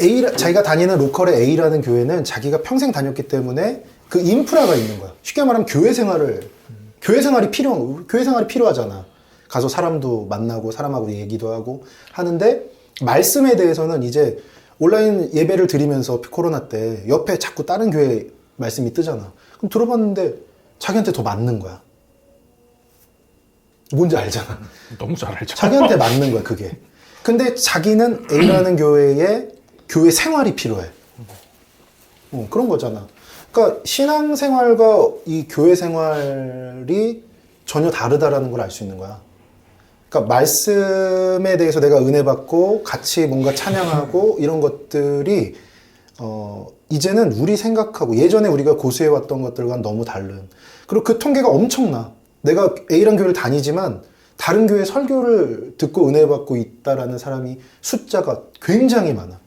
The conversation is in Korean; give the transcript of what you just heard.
A 자기가 다니는 로컬의 A라는 교회는 자기가 평생 다녔기 때문에 그 인프라가 있는 거야. 쉽게 말하면 교회 생활을 교회 생활이 필요 교회 생활이 필요하잖아. 가서 사람도 만나고 사람하고 얘기도 하고 하는데 말씀에 대해서는 이제 온라인 예배를 드리면서 코로나 때 옆에 자꾸 다른 교회 말씀이 뜨잖아. 그럼 들어봤는데 자기한테 더 맞는 거야. 뭔지 알잖아. 너무 잘 알죠. 자기한테 맞는 거야, 그게. 근데 자기는 A라는 교회에 교회 생활이 필요해. 어, 그런 거잖아. 그러니까 신앙 생활과 이 교회 생활이 전혀 다르다라는 걸 알 수 있는 거야. 그러니까 말씀에 대해서 내가 은혜 받고 같이 뭔가 찬양하고 이런 것들이 어 이제는 우리 생각하고 예전에 우리가 고수해 왔던 것들과는 너무 다른 그리고 그 통계가 엄청나. 내가 A란 교회를 다니지만 다른 교회 설교를 듣고 은혜 받고 있다라는 사람이 숫자가 굉장히 많아.